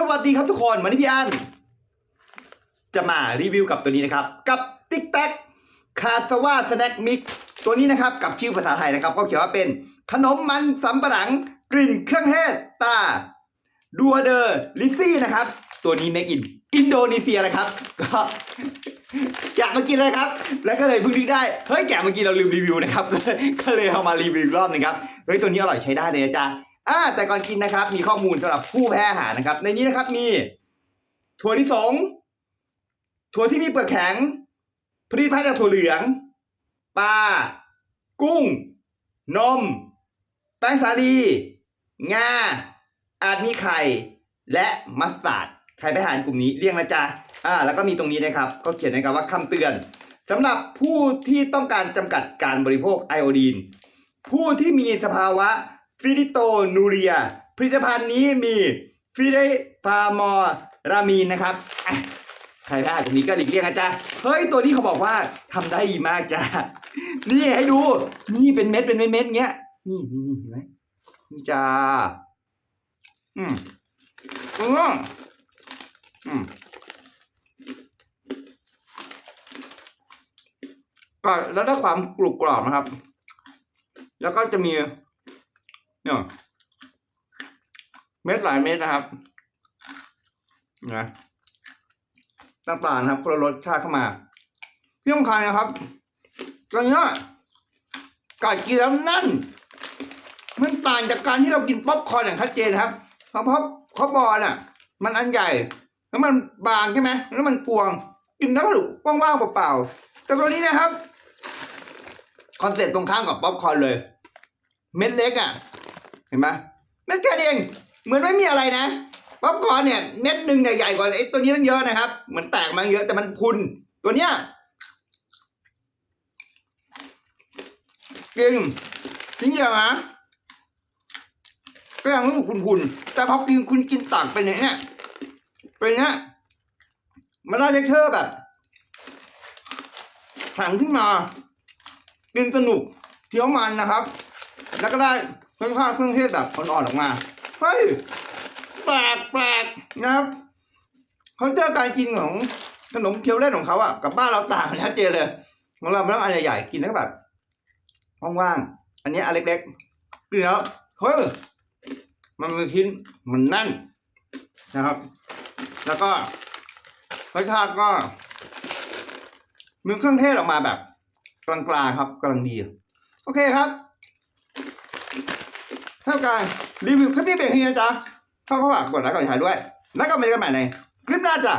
สวัสดีครับทุกคนวันนี้พี่อันจะมารีวิวกับตัวนี้นะครับ กับติ๊กแท็กคาสวาสแน็คมิกตัวนี้นะครับกับชื่อภาษาไทยนะครับ ก็เขียนว่าเป็นขนมมันสำปะหลัง กลิ่นเครื่องเทศตาดัวเดอร์ลิซี่นะครับ ตัวนี้ make in อินโดนีเซียนะครับ ก็แกะมากินเลยครับ แล้วก็เลยเพิ่งนึกได้ เฮ้ยแกะมากินเราลืมรีวิวนะครับ ก็เลยเอามารีวิวรอบหนึงครับ เฮ้ยตัวนี้อร่อยใช้ได้เลยจ๊ะ อ่าแต่ก่อนกินนะครับ มีข้อมูลสำหรับผู้แพ้อาหารนะครับ ในนี้นะครับมี ถั่วลิสง ถั่วที่มีเปลือกแข็งผลิตภัณฑ์จากถั่วเหลืองปลากุ้ง นม แป้งสาลี งา อาจมีไข่ และมัสตาร์ดใครไปอาหารกลุ่มนี้เรียงนะจ๊ะอ่า แล้วก็มีตรงนี้นะครับ ก็เขียนนะครับว่าคำเตือนสำหรับผู้ที่ต้องการจำกัดการบริโภคไอโอดีน ผู้ที่มีสภาวะ ฟิลิโตนูเรีย ผลิตภัณฑ์นี้มีฟิเดฟามอรามีนนะครับใครได้ตรงนี้ก็หลีกเลี่ยงนะจ๊ะเฮ้ยตัวนี้เขาบอกว่าทำได้ดีมากจ้ะนี่ให้ดู นี่เป็นเม็ดเป็นเม็ดเม็ดเงี้ย นี่นี่นี่เห็นไหมนี่จ้าอืมอืมอืมก็แล้วได้ความกรุบกรอบนะครับ แล้วก็จะมี เนี่ยเม็ดหลายเม็ดนะครับนะต่างๆนะครับคนละรสชาติเข้ามาที่สำคัญนะครับตอนนี้กัดกินแล้วนั่น มันต่างจากการที่เรากินป๊อปคอร์นอย่างชัดเจนครับ เพราะเพราะเพราบอลน่ะ มันอันใหญ่ แล้วมันบางใช่ไหมแล้วมันกวง กินแล้วก็ดูว่างๆเปล่าๆแต่ตัวนี้นะครับคอนเซ็ปต์ตรงข้ามกับป๊อปคอร์นเลย เม็ดเล็กอะ เห็นไหมเม็ดแค่นี้เองเหมือนไม่มีอะไรนะป๊อปคอร์นเนี่ยเม็ดหนึ่งเนี่ยใหญ่กว่าไอ้ตัวนี้ตั้งเยอะนะครับเหมือนแตกมาเยอะแต่มันพุนตัวเนี้ยกินจริงๆนะก็ยังรู้สึกพุนๆแต่พอกินคุณกินตักไปเนี่ยเป็นเนี้ยมันได้เท็กเชอร์แบบแข็งขึ้นมากินสนุกเคี้ยวมันนะครับ แล้วก็ได้ รสชาติเครื่องเทศแบบอ่อนๆออกมาเฮ้ยแปลกแปลกนะครับเขาเจอการกินของขนมเคี้ยวเล่นของเขาอะกับบ้านเราต่างกันชัดเจนเลยของเราเป็นต้องอันใหญ่ๆกินแล้วแบบว่างๆอันนี้อันเล็กๆกินแล้วเฮ้ยมันเป็นชิ้นมันแน่นนะครับ แล้วก็รสชาติก็มีเครื่องเทศออกมาแบบ กลางๆครับกำลังดี โอเคครับ เท่ากันรีวิวคลิปนี้เป็นยังไงจ๊ะถ้าเขาฝากกดไลค์กดแชร์ด้วย แล้วก็มาเจอกันใหม่ในคลิปหน้าจ้ะ